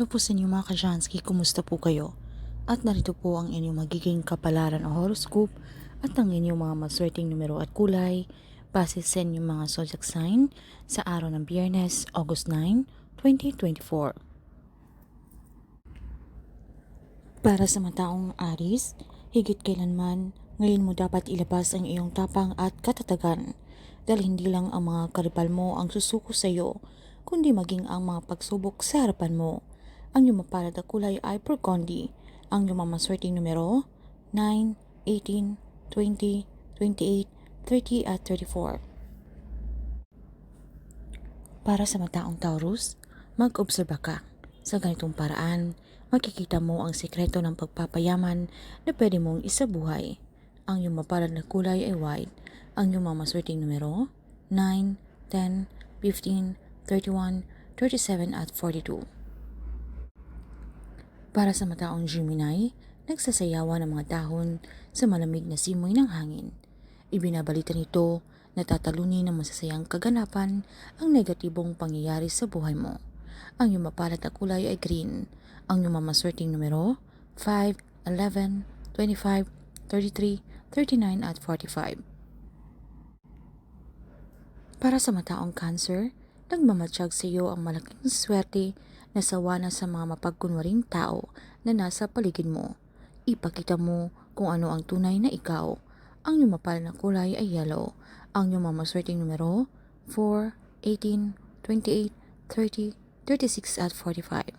Hello po sa inyo mga Kajansky, kumusta po kayo? At narito po ang inyong magiging kapalaran o horoscope at ang inyong mga maswerteng numero at kulay base sa inyong mga zodiac sign sa araw ng Biyernes, August 9, 2024. Para sa mataong Aris, higit kailanman, ngayon mo dapat ilabas ang iyong tapang at katatagan dahil hindi lang ang mga karibal mo ang susuko sa iyo, kundi maging ang mga pagsubok sa harapan mo. Ang iyong mapalad na kulay ay burgundy. Ang maswerteng numero 9, 18, 20, 28, 30 at 34. Para sa mataong Taurus, mag-obserba ka. Sa ganitong paraan, makikita mo ang sikreto ng pagpapayaman na pwede mong isabuhay. Ang iyong mapalad na kulay ay white. Ang iyong mga maswerteng numero 9, 10, 15, 31, 37 at 42. Para sa mataong Gemini, nagsasayawa ng mga dahon sa malamig na simoy ng hangin. Ibinabalita nito na tatalunin ng masasayang kaganapan ang negatibong pangyayari sa buhay mo. Ang iyong mapalad na kulay ay green. Ang iyong mamaswerteng numero 5, 11, 25, 33, 39 at 45. Para sa mataong cancer, nagmamatsyag sa iyo ang malaking swerte na sawa na sa mga mapagkunwaring tao na nasa paligid mo. Ipakita mo kung ano ang tunay na ikaw. Ang iyong mapal na kulay ay yellow. Ang iyong mamaswerteng numero 4, 18, 28, 30, 36 at 45.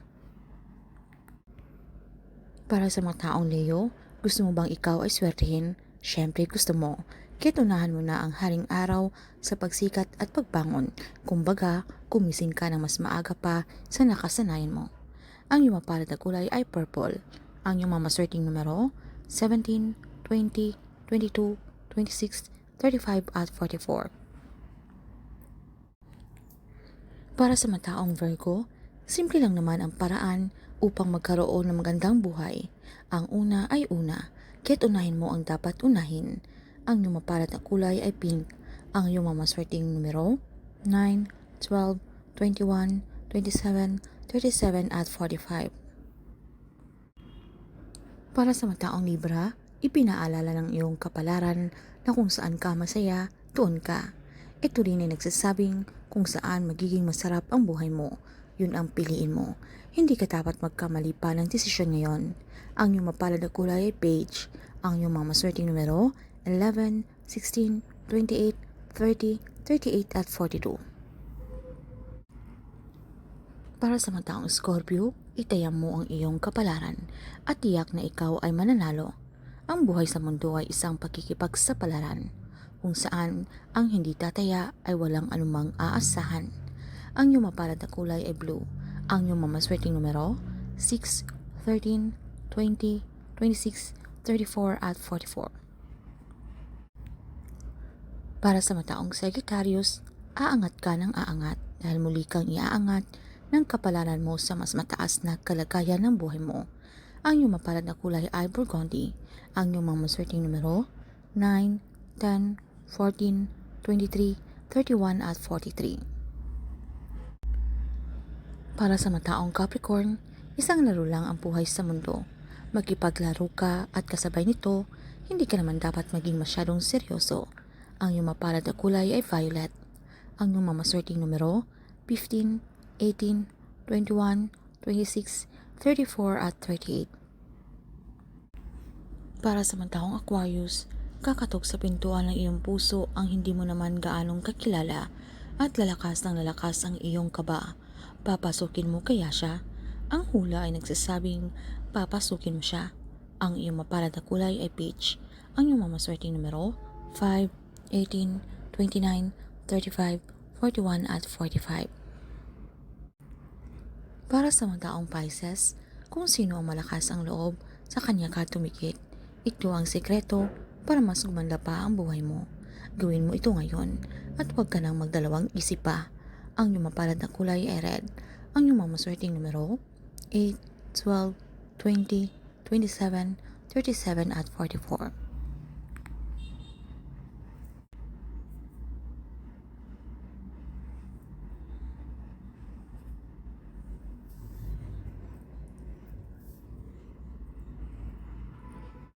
Para sa mga taong Leo, gusto mo bang ikaw ay swertihin? Siyempre gusto mo. Kaya tunahan mo na ang haring araw sa pagsikat at pagbangon. Kumbaga, kumising ka ng mas maaga pa sa nakasanayan mo. Ang iyong mapalad na kulay ay purple. Ang iyong mamaswerteng numero 17, 20, 22, 26, 35 at 44. Para sa mataong Virgo, simple lang naman ang paraan upang magkaroon ng magandang buhay. Ang una ay una, kaya't unahin mo ang dapat unahin. Ang iyong mapalat na kulay ay pink. Ang iyong mamaswerteng numero 9, 12, 21, 27, 37 at 45. Para sa mataong Libra, ipinaalala ng iyong kapalaran na kung saan ka masaya, doon ka. Ito rin ay nagsasabing kung saan magiging masarap ang buhay mo. Yun ang piliin mo. Hindi ka dapat magkamali pa ng desisyon ngayon. Ang iyong mapalad na kulay ay beige. Ang iyong mga maswerteng numero 11, 16, 28, 30, 38 at 42. Para sa mga taong Scorpio, itayam mo ang iyong kapalaran at tiyak na ikaw ay mananalo. Ang buhay sa mundo ay isang pakikipagsapalaran kung saan ang hindi tataya ay walang anumang aasahan. Ang iyong mapalad na kulay ay blue. Ang iyong mamaswerteng numero 6, 13, 20, 26, 34 at 44. Para sa mataong Sagittarius, aangat ka ng aangat dahil muli kang iaangat ng kapalaran mo sa mas mataas na kalagayan ng buhay mo. Ang iyong mapalad na kulay ay burgundy. Ang iyong mga maswerteng numero 9, 10, 14, 23, 31 at 43. Para sa mataong Capricorn, isang laro lang ang buhay sa mundo. Magkipaglaro ka at kasabay nito, hindi ka naman dapat maging masyadong seryoso. Ang iyong mapalad na kulay ay violet. Ang iyong mamaswerteng numero 15, 18, 21, 26, 34 at 38. Para sa mataong Aquarius, kakatok sa pintuan ng iyong puso ang hindi mo naman gaanong kakilala at lalakas ng lalakas ang iyong kaba. Papasukin mo kaya siya? Ang hula ay nagsasabing papasukin mo siya. Ang iyong mapalad na kulay ay peach. Ang iyong mamaswerteng numero 5, 18, 29, 35, 41 at 45. Para sa mga taong Pisces, kung sino ang malakas ang loob, sa kanya ka tumikit. Ito ang sekreto para mas gumanda pa ang buhay mo. Gawin mo ito ngayon at huwag ka nang magdalawang isip pa. Ang iyong mapalad na kulay ay red. Ang iyong mamaswerteng numero 8, 12, 20, 27, 37 at 44.